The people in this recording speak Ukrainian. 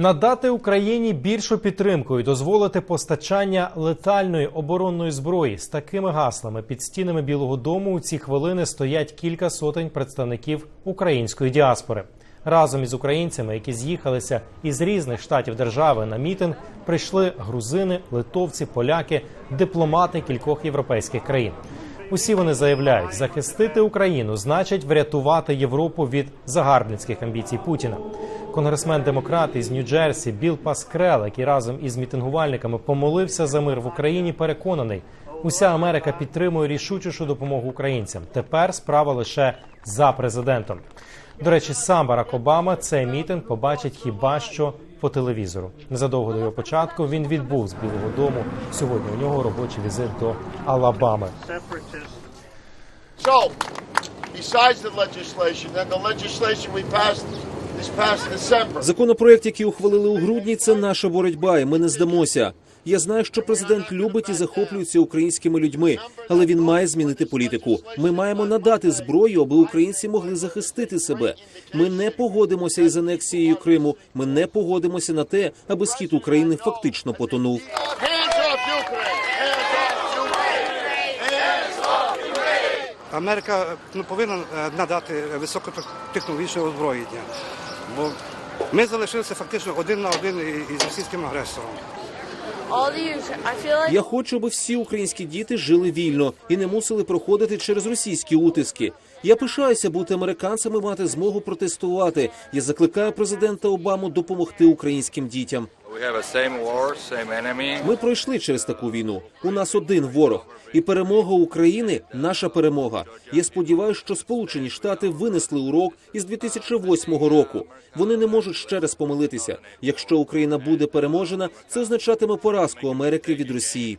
Надати Україні більшу підтримку і дозволити постачання летальної оборонної зброї з такими гаслами під стінами Білого Дому у ці хвилини стоять кілька сотень представників української діаспори. Разом із українцями, які з'їхалися із різних штатів держави на мітинг, прийшли грузини, литовці, поляки, дипломати кількох європейських країн. Усі вони заявляють, захистити Україну значить врятувати Європу від загарбницьких амбіцій Путіна. Конгресмен демократ із Нью-Джерсі Біл Паскрел, який разом із мітингувальниками помолився за мир в Україні, переконаний, уся Америка підтримує рішучішу допомогу українцям. Тепер справа лише за президентом. До речі, сам Барак Обама цей мітинг побачить хіба що по телевізору. Незадовго до його початку він відбув з Білого Дому. Сьогодні у нього робочий візит до Алабами. So, besides the legislation, then the legislation we passed. Законопроект, який ухвалили у грудні, це наша боротьба, і ми не здамося. Я знаю, що президент любить і захоплюється українськими людьми, але він має змінити політику. Ми маємо надати зброю, аби українці могли захистити себе. Ми не погодимося із анексією Криму. Ми не погодимося на те, аби схід України фактично потонув. Америка ну, повинна е, надати високотехнологічне озброєння, бо ми залишилися фактично один на один із російським агресором. Я хочу, аби всі українські діти жили вільно і не мусили проходити через російські утиски. Я пишаюся бути американцем і мати змогу протестувати. Я закликаю президента Обаму допомогти українським дітям. Ми пройшли через таку війну. У нас один ворог, і перемога України наша перемога. Я сподіваюся, що Сполучені Штати винесли урок із 2008 року. Вони не можуть ще раз помилитися. Якщо Україна буде переможена, це означатиме поразку Америки від Росії.